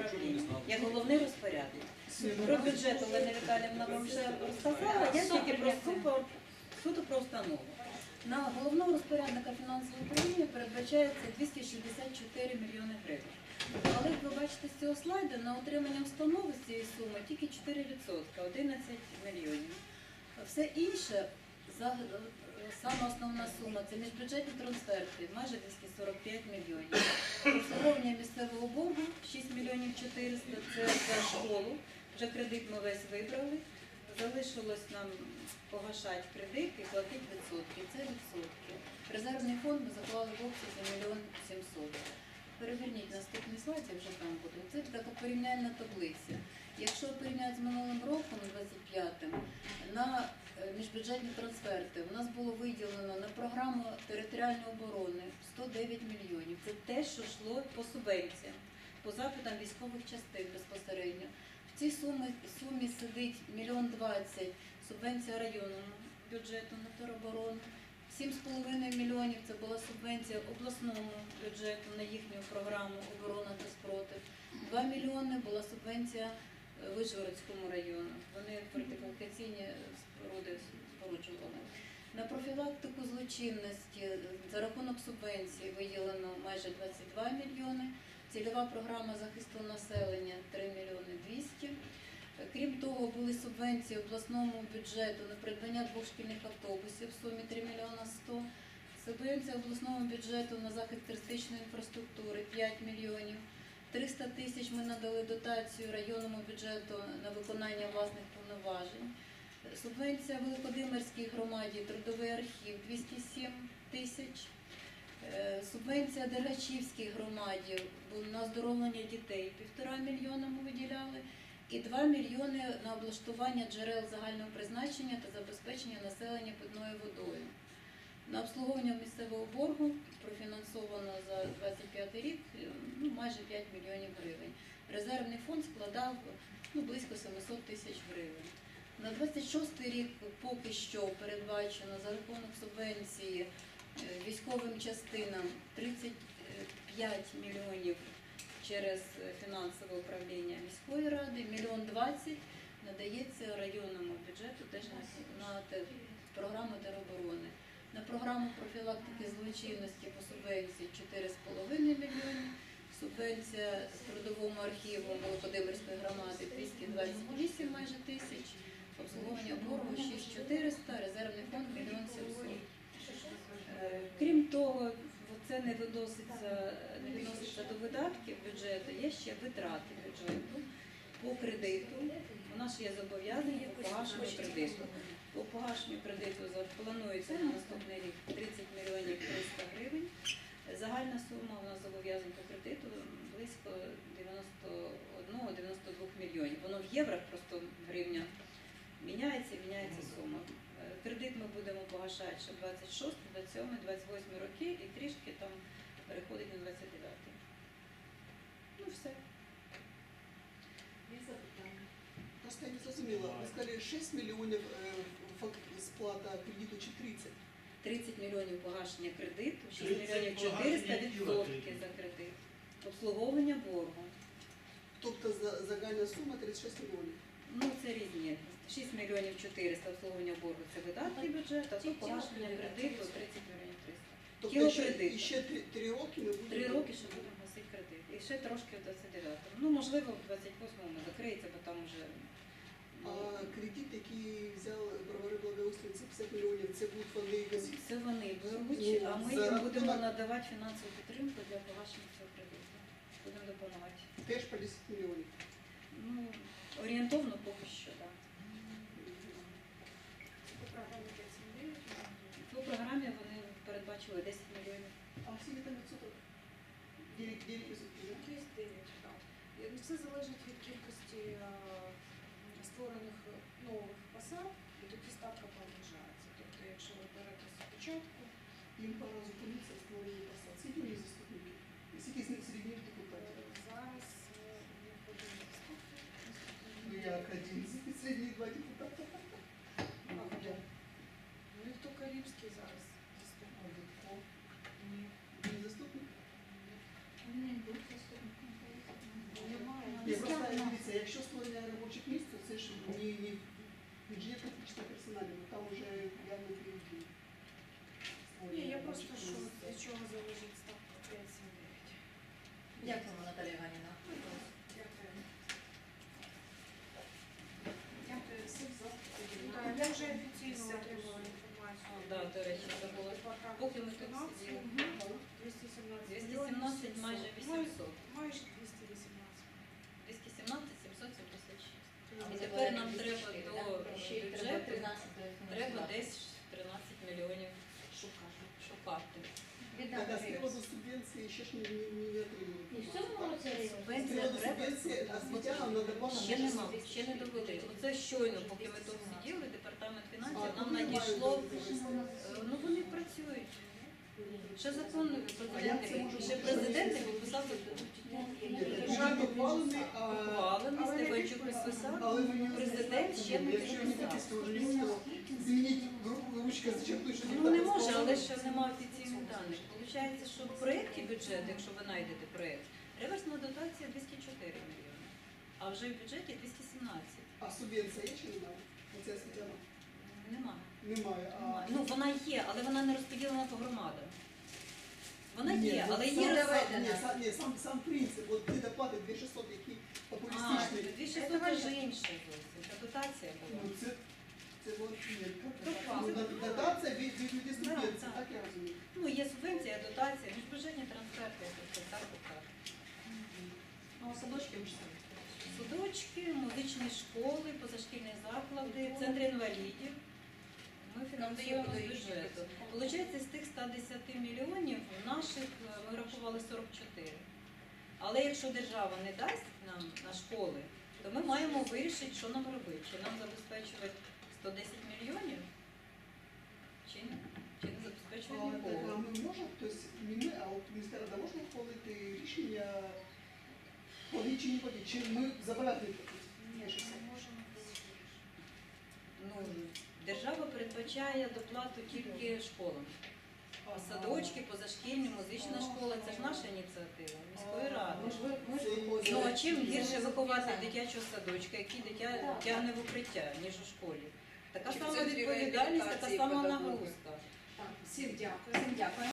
управління, як головний розпорядник. Про бюджет Олена Віталіївна вам вже розказала, я тільки про суто, суто про установу. На головного розпорядника фінансового управління передбачається 264 мільйони гривень. Але як ви бачите з цього слайду, на отримання установи з цієї суми тільки 4%, 11 мільйонів. Все інше, за- сама основна сума це міжбюджетні трансферти, майже 245 мільйонів. Обслуговування місцевого боргу 6 мільйонів 400, це за школу. Вже кредит ми весь вибрали. Залишилось нам погашати кредит і платити відсотки. Це відсотки. Резервний фонд ми заклали в обсязі мільйон 700. Переверніть наступний слайд, я вже там буду. Це така порівняльна таблиця. Якщо порівняти з минулим роком, 25-м, на міжбюджетні трансферти у нас було виділено на програму територіальної оборони 109 мільйонів. Це те, що йшло по субвенціям, по запитам військових частин безпосередньо. В цій сумі, сумі сидить мільйон двадцять субвенція районному бюджету на тероборону. 7,5 мільйонів це була субвенція обласному бюджету на їхню програму оборона та спротив. 2 мільйони була субвенція Вишгородському району. Вони фортифікаційні споруди споруджували. На профілактику злочинності за рахунок субвенції виділено майже 22 мільйони. Цільова програма захисту населення 3 мільйони 200. Крім того, були субвенції обласному бюджету на придбання двох шкільних автобусів в сумі 3 мільйона 100. Субвенція обласному бюджету на захист туристичної інфраструктури 5 мільйонів. 300 тисяч ми надали дотацію районному бюджету на виконання власних повноважень. Субвенція Великодимирській громаді, трудовий архів 207 тисяч. Е, Субвенція Дергачівській громаді на оздоровлення дітей півтора мільйона ми виділяли. І 2 мільйони на облаштування джерел загального призначення та забезпечення населення питною водою. На обслуговування місцевого боргу профінансовано за 25 рік ну, майже 5 мільйонів гривень. Резервний фонд складав ну, близько 700 тисяч гривень. На 26 рік поки що передбачено за рахунок субвенції е, військовим частинам 35 мільйонів через фінансове управління міської ради, мільйон 20 надається районному бюджету теж на, на програму тероборони. Профілактики злочинності по субвенції 4,5 мільйони. Субвенція трудовому архіву Володимирської громади 228 майже тисяч. Обслуговування боргу 6400, резервний фонд 1 700. Е, Крім того, це не виноситься, не відноситься до видатків бюджету, є ще витрати бюджету по кредиту. У нас є зобов'язання по погашенню кредиту. По погашенню кредиту планується на наступний рік 30 мільйонів 300 гривень. Загальна сума у нас зобов'язань по кредиту близько 91-92 мільйонів. Воно в євро просто гривня міняється, міняється сума. Е, Кредит ми будемо погашати ще 26, 27, 28 роки і трішки там переходить на 29. Ну все. Є запитання? Просто я не зрозуміла. Ви сказали 6 мільйонів е, сплата кредиту чи 30? 30 мільйонів погашення кредиту, 6 мільйонів 400 відсотки за кредит. Обслуговування боргу. Тобто за- загальна сума 36 мільйонів. Ну це різні. 6 мільйонів 400 обслуговування боргу це видатки бюджету, а то погашення кредиту 30 мільйонів 300. Тобто ще, і ще 3, роки ми будемо... Три роки ще будемо гасити кредит. І ще трошки в 29-му. Ну, можливо, в 28-му закриється, бо там вже А ну, кредит, 50 мільйонів, це будуть вони це вони беруть, Ну, а ми їм будемо надавати фінансову підтримку для погашення цього кредиту. Будемо допомагати. Теж по 10 мільйонів. Ну, орієнтовно поки що, так. По програмі 579 По програмі вони передбачили 10 мільйонів. А скільки там відсоток? 9, 9 відсотків, да? Якісь 9, так. Все залежить від кількості е, створених нових посад, і тоді ставка понижається. Тобто, якщо ви берете спочатку, Їм пора зупинитися створення посад. Скільки вони заступники? І скільки з них середніх е, депутатів? зараз е, не входить наступний. Ну як один, середніх два депутата. А хто? Ну і хто Карибський зараз А заступник? Дудко? Ні. Він заступник? Немає. Ні, просто дивіться, якщо створення робочих місць, то це ж не, не бюджет фактично персональний, там вже явно перейти. Ні, я просто що від чого залежить ставка 5,79. Дякуємо, Наталія Іванівна. Дякую. Дякую всім за Я вже офіційно отримала інформацію. Да, до речі, забула. Поки ми тут сиділи. 217 217 майже 800. Майже 218. 217 776. Так. І тепер нам треба до Ще й треба бюджету, 13 треба фінансувати. десь 13 мільйонів шукати. Так, а з приводу субвенції ще ж не, не, не отримали. І в цьому році З Субвенція приводу треба. А з витягом на добавку Ще нема, ще не довели. Оце щойно, поки ми тут сиділи, департамент фінансів нам надійшло. Е, Ну вони працюють. Ще закон президент, ще президент не підписав Бюджет ухвалений, а ухвалений, Стефанчук підписав. але Президент ще не підписав. змініть ручка зачеркнути, що Ну не може, але ще немає офіційних даних. Получається, що в проєкті бюджету, якщо ви знайдете проєкт, реверсна дотація 204 мільйони, а вже в бюджеті 217. А субвенція є чи немає? Оце освітяна? Немає. Немає. А... Немає. Ну вона є, але вона не розподілена по громадам. Вона Ні, є, ну, але сам- є сам- розведена. Ні, сам, ні, сам, сам принцип, от ті доплати 2600, які А, популістичні. 2600 це ж інше зовсім. Це дотація Ну, була. це, це ну, дотація від, від, субвенції, так. так я розумію. Ну, є субвенція, дотація, міжбюджетні трансферти, тобто так так. Ну, а садочки вже самі. Судочки, музичні школи, позашкільні заклади, центри інвалідів. Ми фінансуємо з бюджету. Получається, з тих 110 мільйонів наших е, ми рахували 44. Але якщо держава не дасть нам на школи, то ми маємо вирішити, що нам робити. Чи нам забезпечувати 110 мільйонів, чи не, чи не забезпечувати А, так, а нікого. ми можемо, не ми, а от рада може ухвалити рішення подати чи не подати, чи ми забрати Ні, ми можемо. Ну, держава передбачає доплату тільки школам. А садочки, позашкільні, музична школа це ж наша ініціатива міської ради. Ну а чим гірше виховати дитячого садочка, який дитя тягне в укриття, ніж у школі? Така сама відповідальність, така сама нагрузка. Так, Всім дякую. Всім дякую.